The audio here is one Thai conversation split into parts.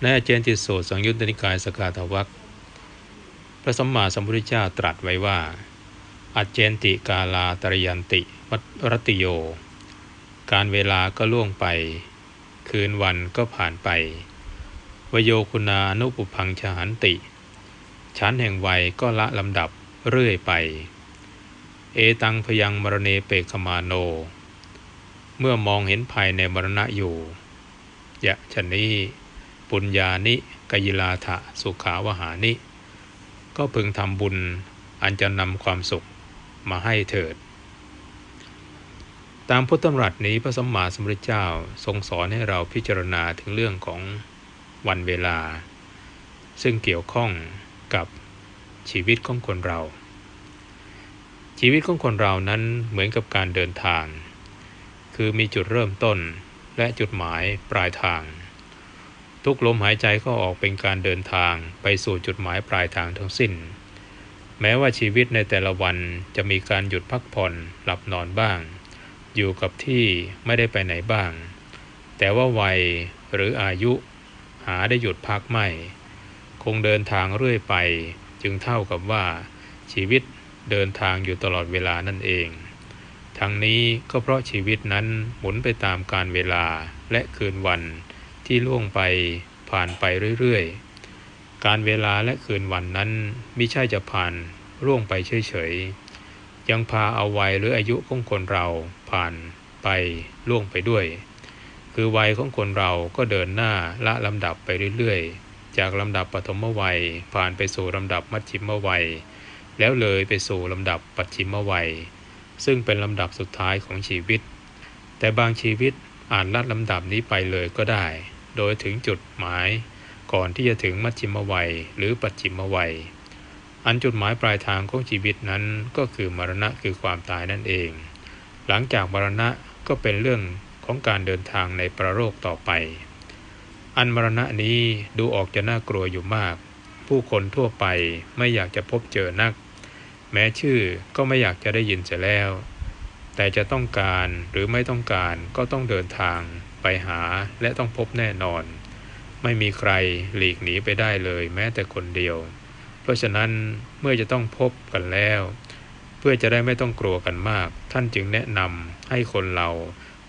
ในอาเจนติโสสังยุตตนิกายสกาทวักพระสัมมาสัมพุทธเจ้าตรัสไว้ว่าอาเจนติกาลาตรยันติวัรติโย การเวลาก็ล่วงไป คืนวันก็ผ่านไป วโยคุณานุปุพังชหันติ ชั้นแห่งวัยก็ละลำดับเรื่อยไป เอตังพยังมรเนเปกมาโน เมื่อมองเห็นภัยในมรณะอยู่ยะชนนี้ ปุญญานิกยิลาถะสุขาวหานิ ก็พึงทำบุญอันจะนำความสุขมาให้เถิด ตามพุทธธรรมรัตนี้พระสัมมาสัมพุทธเจ้าทรงสอนให้เราพิจารณาถึงเรื่องของวันเวลา ซึ่งเกี่ยวข้องกับชีวิตของคนเรา ชีวิตของคนเรานั้นเหมือนกับการเดินทาง คือมีจุดเริ่มต้นและจุดหมายปลายทาง ทุกลมหายใจเข้าออกเป็นการเดินทางไปสู่จุดหมายปลายทางทั้งสิ้น แม้ว่าชีวิตในแต่ละวันจะมีการหยุดพักผ่อนหลับนอนบ้าง อยู่กับที่ไม่ได้ไปไหนบ้าง แต่ว่าวัยหรืออายุหาได้หยุดพักไม่ คงเดินทางเรื่อยไป จึงเท่ากับว่า ชีวิตเดินทางอยู่ตลอดเวลานั่นเอง ทั้งนี้ก็เพราะชีวิตนั้นหมุนไปตามการเวลาและคืนวัน ที่ล่วงไปผ่านไปเรื่อยๆ การเวลาและคืนวันนั้นไม่ใช่จะผ่านร่วงไปเฉยๆ ยังพาเอาวัยหรืออายุของคนเราผ่านไปล่วงไปด้วย คือวัยของคนเราก็เดินหน้าละลำดับไปเรื่อยๆ จากลำดับปฐมวัยผ่านไปสู่ลำดับมัชชิมวัย แล้วเลยไปสู่ลำดับปัจฉิมวัย ซึ่งเป็นลำดับสุดท้ายของชีวิต แต่บางชีวิตอาจลัดลำดับนี้ไปเลยก็ได้ โดยถึงจุดหมายก่อนที่จะถึงมัชชิมวัยหรือปัจฉิมวัย อันจุดหมายปลายทางของชีวิตนั้นก็คือมรณะคือความตายนั่นเอง หลังจากมรณะก็เป็นเรื่องของการเดินทางในประโลกต่อไป อันมรณะนี้ดูออกจะน่ากลัวอยู่มาก ผู้คนทั่วไปไม่อยากจะพบเจอนัก แม้ชื่อก็ไม่อยากจะได้ยินเสียแล้ว แต่จะต้องการหรือไม่ต้องการก็ต้องเดินทาง ไปหาและต้องพบแน่นอน ไม่มีใครหลีกหนีไปได้เลยแม้แต่คนเดียว เพราะฉะนั้นเมื่อจะต้องพบกันแล้ว เพื่อจะได้ไม่ต้องกลัวกันมาก ท่านจึงแนะนำให้คนเรา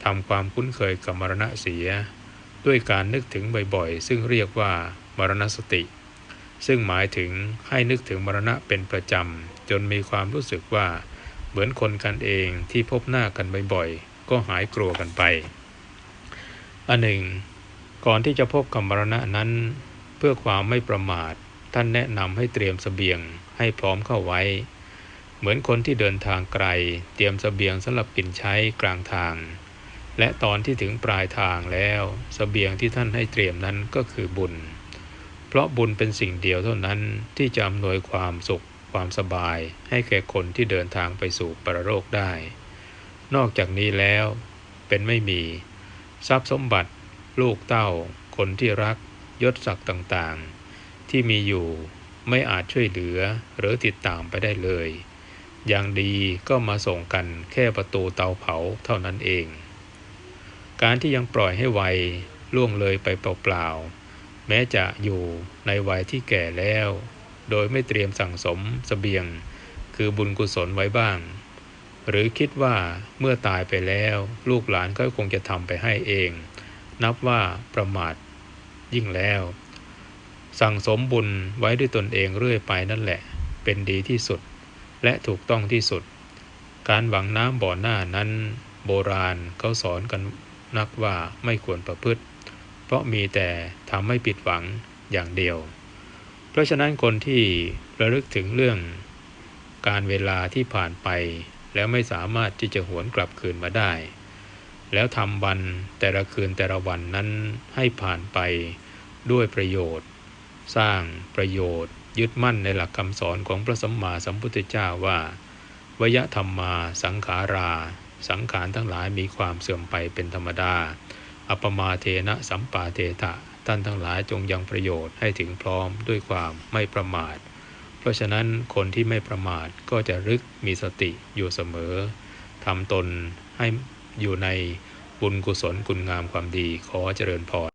ทำความคุ้นเคยกับมรณะเสีย ด้วยการนึกถึงบ่อยๆ ซึ่งเรียกว่ามรณสติ ซึ่งหมายถึงให้นึกถึงมรณะเป็นประจำจนมีความรู้สึกว่า เหมือนคนกันเองที่พบหน้ากันบ่อยๆ ก็หายกลัวกันไป อันหนึ่ง ก่อนที่จะพบกับมรณะนั้น เพื่อความไม่ประมาท ท่านแนะนำให้เตรียมสเสบียงให้พร้อมเข้าไว้ เหมือนคนที่เดินทางไกล เตรียมสเสบียงสำหรับกินใช้กลางทาง และตอนที่ถึงปลายทางแล้วสเสบียงที่ท่านให้เตรียมนั้นก็คือบุญ เพราะบุญเป็นสิ่งเดียวเท่านั้นที่จะอำนวยความสุขความสบายให้แก่คนที่เดินทางไปสู่ปรโลกได้ นอกจากนี้แล้วเป็นไม่มี ทรัพย์สมบัติ ลูกเต้า คนที่รัก ยศศักดิ์ต่างๆ ที่มีอยู่ไม่อาจช่วยเหลือหรือติดตามไปได้เลย อย่างดีก็มาส่งกันแค่ประตูเตาเผาเท่านั้นเอง การที่ยังปล่อยให้วัยล่วงเลยไปเปล่าๆ แม้จะอยู่ในวัยที่แก่แล้ว โดยไม่เตรียมสั่งสมสเสบียง คือบุญกุศลไว้บ้าง หรือคิดว่าเมื่อตายไปแล้ว ลูกหลานก็คงจะทำไปให้เอง นับว่าประมาทยิ่งแล้ว สั่งสมบุญไว้ด้วยตนเองเรื่อยไปนั่นแหละ เป็นดีที่สุด และถูกต้องที่สุด การหวังน้ำบ่อหน้านั้น โบราณเขาสอนกันนักว่าไม่ควรประพฤติ เพราะมีแต่ทำให้ผิดหวังอย่างเดียว เพราะฉะนั้นคนที่ระลึกถึงเรื่องการเวลาที่ผ่านไป แล้วไม่สามารถที่จะหวนกลับคืนมาได้ แล้วทำวันแต่ละคืนแต่ละวันนั้นให้ผ่านไปด้วยประโยชน์ สร้างประโยชน์ ยึดมั่นในหลักคำสอนของพระสัมมาสัมพุทธเจ้าว่าวยธรรมมาสังขารา สังขารทั้งหลายมีความเสื่อมไปเป็นธรรมดา อัปมาเทนะสัมปาเทถะท่านทั้งหลายจงยังประโยชน์ให้ถึงพร้อมด้วยความไม่ประมาท ราะฉะนั้นคนที่ไม่ประมาทก็จะรึกมีสติอยู่เสมอทำตนให้อยู่ในบุญกุศลคุณงามความดีขอเจริญพร